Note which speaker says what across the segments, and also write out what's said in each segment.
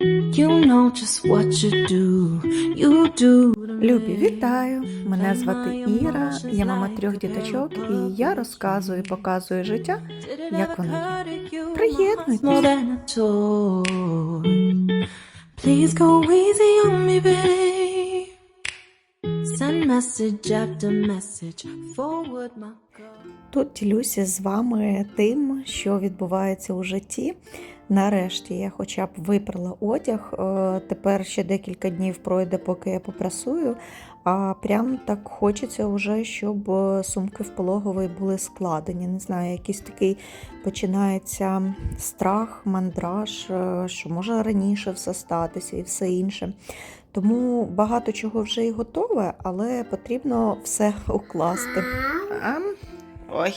Speaker 1: You know just what you do. You do.
Speaker 2: Любі, вітаю! Мене звати Іра, я мама трьох діточок, і я розказую і показую життя, як воно є. Приєднуйтесь.
Speaker 1: More than a toy. Please go easy on me, babe. Send message after message. Forward my.
Speaker 2: Тут ділюся з вами тим, що відбувається у житті. Нарешті я хоча б випрала одяг. Е, Тепер ще декілька днів пройде, поки я попрасую. А прям так хочеться вже, щоб е, сумки в пологовий були складені. Не знаю, якийсь такий починається страх, мандраж, е, що може раніше все статися і все інше. Тому багато чого вже і готове, але потрібно все укласти.
Speaker 3: Ой.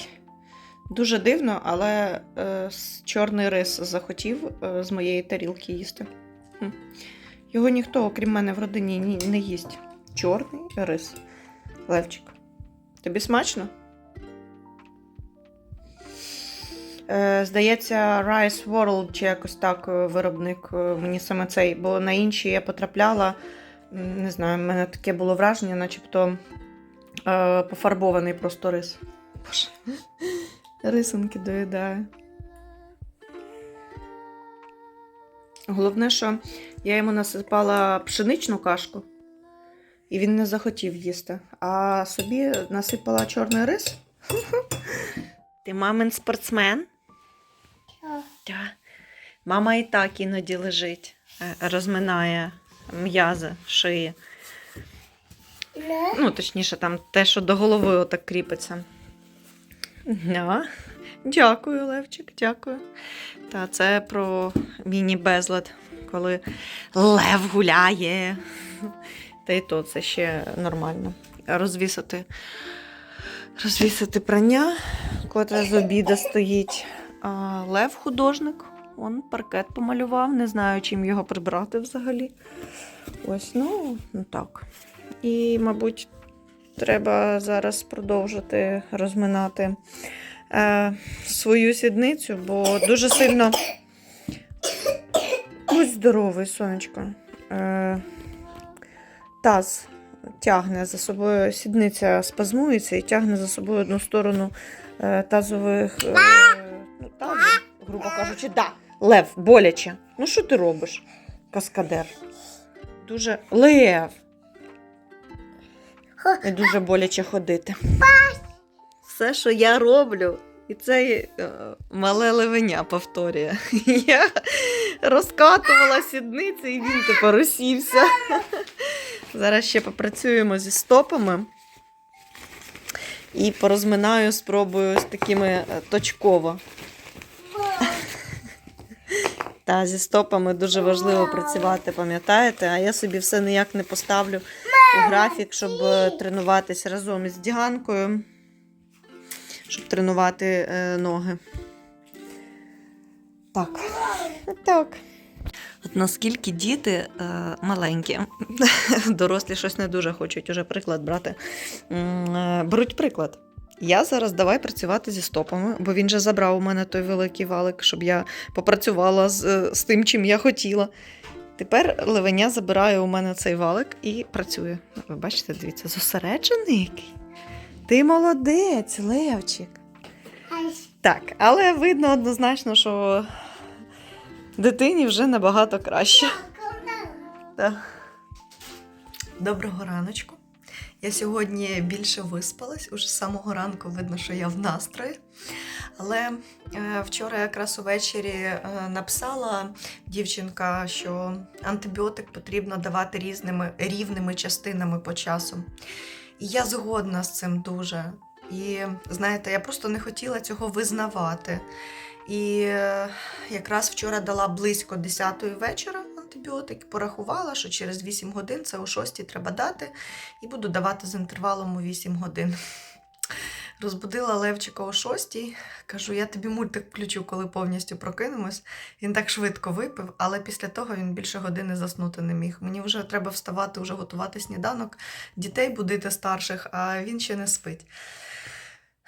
Speaker 3: Дуже дивно, але е, чорний рис захотів е, з моєї тарілки їсти. Хм. Його ніхто, окрім мене, в родині ні, не їсть. Чорний рис. Левчик. Тобі смачно? Е, здається, Rice World чи якось так е, виробник е, мені саме цей, бо на інші я потрапляла. Не знаю, в мене таке було враження, начебто е, пофарбований просто рис. Боже. Рисунки доїдаю. Головне, що я йому насипала пшеничну кашку, і він не захотів їсти. А собі насипала чорний рис. Ти мамин спортсмен? Так. Мама і так іноді лежить, е, розминає м'язи шиї. Ну, точніше, там те, що до голови отак кріпиться. Да. Дякую, Левчик, дякую. Та це про міні-безлад, коли Лев гуляє. Та й то це ще нормально. Розвісити, розвісити прання, котре з обіда стоїть. А Лев художник. Он паркет помалював, не знаю, чим його прибрати взагалі. Ось, ну, ну так. І, мабуть, треба зараз продовжити розминати е, свою сідницю, бо дуже сильно. Будь здоровий, сонечко. Е, таз тягне за собою, сідниця спазмується і тягне за собою одну сторону е, тазових. Е, ну, тазу, грубо кажучи, да. Лев, боляче. Ну, що ти робиш, каскадер? Дуже. Лев! І дуже боляче ходити. Все, що я роблю, і це е, мале левеня повторює. Я розкатувала сідниці, і він тепер усівся. Зараз ще попрацюємо зі стопами. І порозминаю, спробую з такими е, точково. Та зі стопами дуже важливо працювати, пам'ятаєте? А я собі все ніяк не поставлю у графік, щоб е, тренуватися разом із діганкою, щоб тренувати е, ноги. Так. Так. От наскільки діти е, маленькі, дорослі щось не дуже хочуть уже приклад брати. Е, Беруть приклад. Я зараз давай працювати зі стопами, бо він же забрав у мене той великий валик, щоб я попрацювала з, е, з тим, чим я хотіла. Тепер левеня забирає у мене цей валик і працює. Ви бачите, дивіться, зосереджений який. Ти молодець, Левчик. Так, але видно однозначно, що дитині вже набагато краще. Так. Доброго раночку. Я сьогодні більше виспалась, уже з самого ранку видно, що я в настрої. Але е, вчора якраз увечері е, написала дівчинка, що антибіотик потрібно давати різними рівними частинами по часу. І я згодна з цим дуже. І знаєте, я просто не хотіла цього визнавати. І е, якраз вчора дала близько 10-ї вечора антибіотик, порахувала, що через 8 годин це о 6 треба дати, і буду давати з інтервалом у 8 годин. Розбудила Левчика о 6, кажу, я тобі мультик включу, коли повністю прокинемось. Він так швидко випив, але після того він більше години заснути не міг. Мені вже треба вставати, вже готувати сніданок, дітей будити старших, а він ще не спить.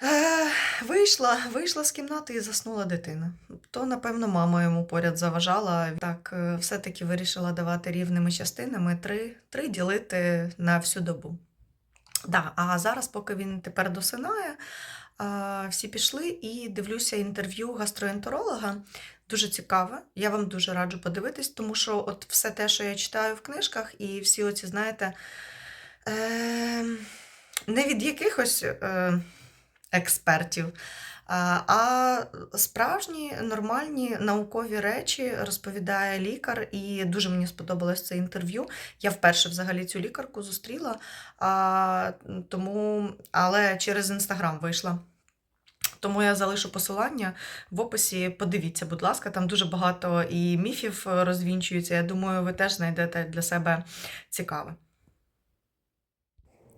Speaker 3: Е, вийшла, вийшла з кімнати і заснула дитина. То, напевно, мама йому поряд заважала. Так, е, все-таки вирішила давати рівними частинами три, три ділити на всю добу. Да, а зараз, поки він тепер досинає, всі пішли і дивлюся інтерв'ю гастроентеролога. Дуже цікаве. Я вам дуже раджу подивитись, тому що от все те, що я читаю в книжках, і всі оці, знаєте, е, не від якихось е, експертів, а, справжні нормальні наукові речі розповідає лікар, і дуже мені сподобалось це інтерв'ю. Я вперше взагалі цю лікарку зустріла, а, тому, але через інстаграм вийшла. Тому я залишу посилання в описі. Подивіться, будь ласка, там дуже багато і міфів розвінчується. Я думаю, ви теж знайдете для себе цікаве.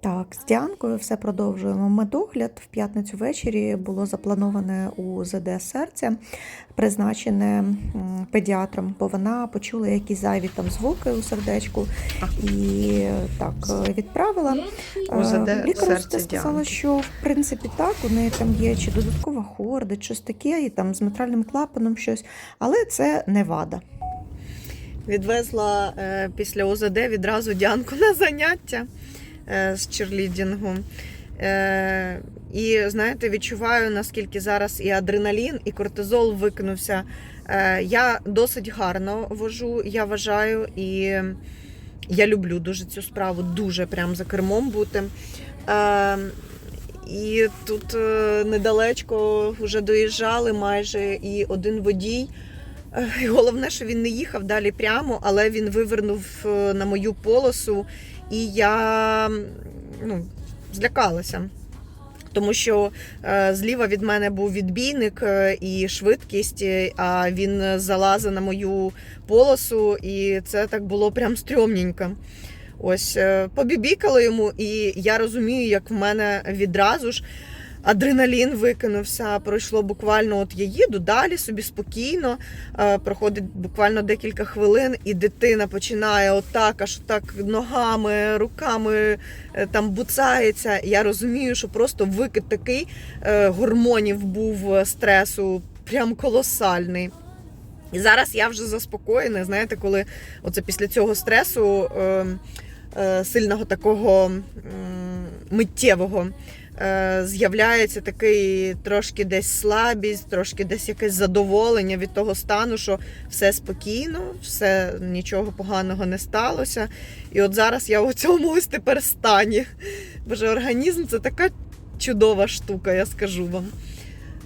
Speaker 2: Так, з Діанкою все продовжуємо медогляд. В п'ятницю ввечері було заплановане у ЗД серця, призначене педіатром, бо вона почула якісь зайві там звуки у сердечку і так відправила. Е, Лікар
Speaker 3: серця
Speaker 2: сказала, що в принципі так, у неї там є чи додаткова хорда, щось таке, і там з митральним клапаном щось, але це не вада.
Speaker 3: Відвезла е, після ОЗД відразу Діанку на заняття з черлідінгу. Е, і знаєте, відчуваю, наскільки зараз і адреналін, і кортизол викинувся. Е, я досить гарно вожу, я вважаю, і я люблю дуже цю справу, дуже прям за кермом бути. Е, і тут е, недалечко вже доїжджали майже і один водій. Е, і Головне, що він не їхав далі прямо, але він вивернув е, на мою полосу, і я ну, злякалася. Тому що е, зліва від мене був відбійник е, і швидкість, е, а він залазив на мою полосу, і це так було прям стрьомненько. Ось побібікала йому, і я розумію, як в мене відразу ж адреналін викинувся. Пройшло буквально, от я їду далі собі спокійно. е, Проходить буквально декілька хвилин, і дитина починає отак, аж так ногами, руками е, там буцається. Я розумію, що просто викид такий е, гормонів був стресу, прям колосальний. І зараз я вже заспокоєна. Знаєте, коли оце після цього стресу е, е, сильного такого миттєвого. Е, З'являється такий трошки десь слабість, трошки десь якесь задоволення від того стану, що все спокійно, все нічого поганого не сталося. І от зараз я у цьому ось тепер стані. Боже, організм це така чудова штука, я скажу вам.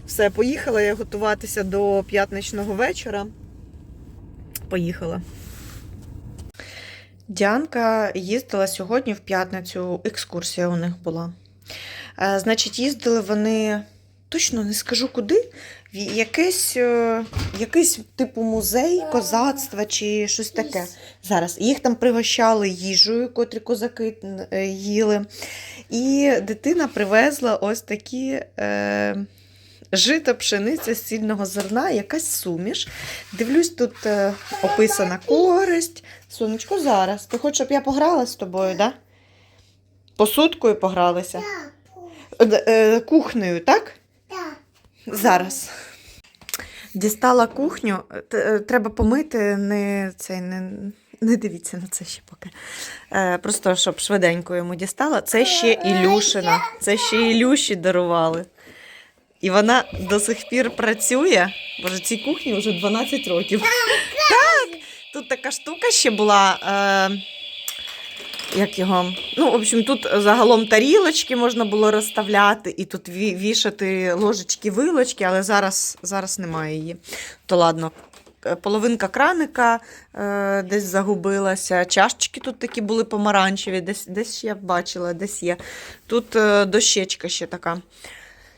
Speaker 3: Все, поїхала я готуватися до п'ятничного вечора. Поїхала. Діанка їздила сьогодні в п'ятницю, екскурсія у них була. Е, Значить, їздили вони, точно не скажу куди, в якийсь, е, якийсь типу музей козацтва чи щось таке. Зараз їх там пригощали їжею, котрі козаки е, їли. І дитина привезла ось такі. Е, Жито, пшениця з сільного зерна, якась суміш. Дивлюсь, тут е, описана користь. Сонечко, зараз. Ти хочеш, щоб я пограла з тобою, да? Посудкою погралися? Е, е, кухнею, так?
Speaker 4: Так.
Speaker 3: Зараз. Дістала кухню. Е, Треба помити, не, цей, не, не дивіться на це ще поки. Е, просто щоб швиденько йому дістала. Це ще Ілюшина. Це ще Ілюші дарували. І вона до сих пір працює. Боже, цій кухні вже 12 років. Так! Тут така штука ще була. Е, як його? Ну, в общем, тут загалом тарілочки можна було розставляти, і тут вішати ложечки, вилочки, але зараз, зараз немає її. То ладно. Е, Половинка краника е, десь загубилася. Чашечки тут такі були помаранчеві, десь, десь я бачила, десь є. Тут е, дощечка ще така.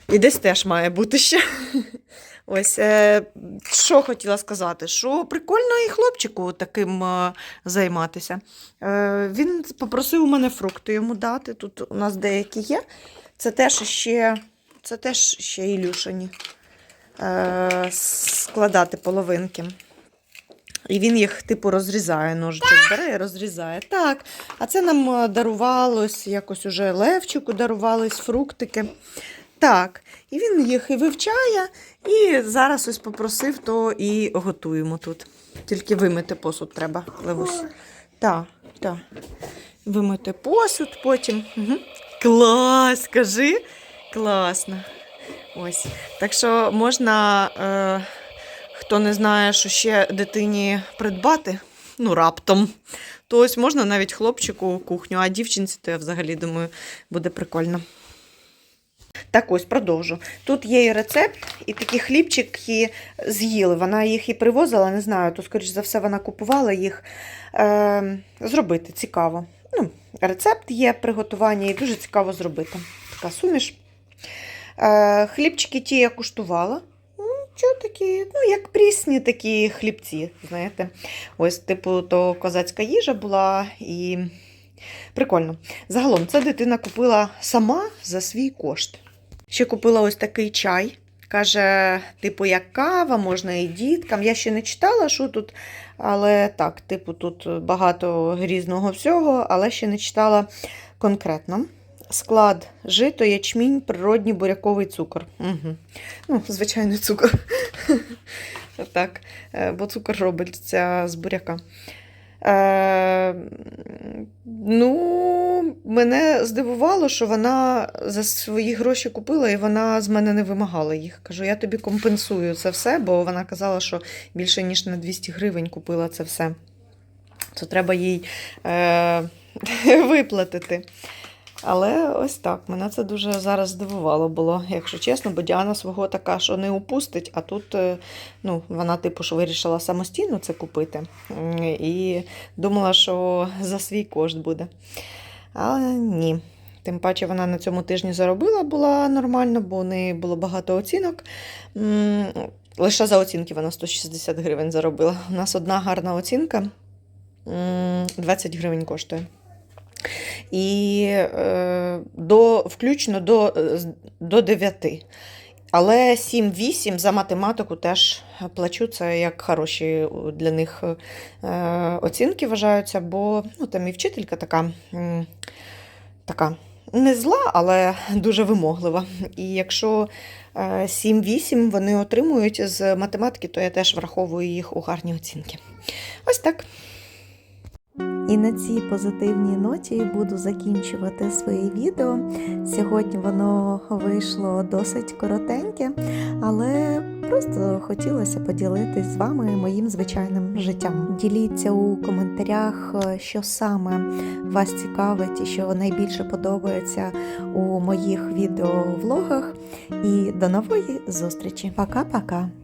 Speaker 3: І десь теж має бути ще. Ось, е, що хотіла сказати, що прикольно і хлопчику таким е, займатися. Е, він попросив у мене фрукти йому дати. Тут у нас деякі є. Це теж ще, це теж ще Ілюшині. Складати половинки. І він їх, типу, розрізає, ножичок бере і розрізає. Так. А це нам дарувалось, якось уже Левчику дарувались фруктики. Так, і він їх і вивчає, і зараз ось попросив, то і готуємо тут. Тільки вимити посуд треба, Левусь. Так, так. Вимити посуд потім. Угу. Клас, скажи. Класно. Ось. Так що можна, е, хто не знає, що ще дитині придбати, ну, раптом, то ось можна навіть хлопчику кухню, а дівчинці, то я взагалі думаю, буде прикольно. Так ось продовжу. Тут є і рецепт, і такі хлібчики з'їли. Вона їх і привозила, не знаю, то, скоріш за все, вона купувала їх е, зробити. Цікаво. Ну, рецепт є приготування і дуже цікаво зробити. Така суміш. Е, хлібчики ті я куштувала. Ну, Що такі, ну, як прісні такі хлібці, знаєте. Ось, типу, то козацька їжа була і прикольно. Загалом, це дитина купила сама за свій кошт. Ще купила ось такий чай. Каже, типу, як кава, можна і діткам. Я ще не читала, що тут, але так, типу, тут багато різного всього, але ще не читала конкретно. Склад жито, ячмінь, природній буряковий цукор. Угу. Ну, звичайний цукор. так, е, бо цукор робиться з буряка. Е, ну, мене здивувало, що вона за свої гроші купила і вона з мене не вимагала їх. Кажу, я тобі компенсую це все, бо вона казала, що більше ніж на 200 гривень купила це все. То треба їй е, виплатити. Але ось так, мене це дуже зараз здивувало було, якщо чесно, бо Діана свого така, що не упустить, а тут е, ну, вона, типу, що вирішила самостійно це купити. І думала, що за свій кошт буде. Але ні. Тим паче вона на цьому тижні заробила була нормально, бо у неї було багато оцінок. Лише за оцінки вона 160 гривень заробила. У нас одна гарна оцінка 20 гривень коштує. І е, до, включно до, е, до 9. Але 7-8 за математику теж плачу. Це як хороші для них е, оцінки вважаються, бо ну, там і вчителька така, така не зла, але дуже вимоглива. І якщо е, 7-8 вони отримують з математики, то я теж враховую їх у гарні оцінки. Ось так. І на цій позитивній ноті буду закінчувати своє відео. Сьогодні воно вийшло досить коротеньке, але просто хотілося поділитись з вами моїм звичайним життям. Діліться у коментарях, що саме вас цікавить і що найбільше подобається у моїх відеовлогах. І до нової зустрічі. Пока-пока!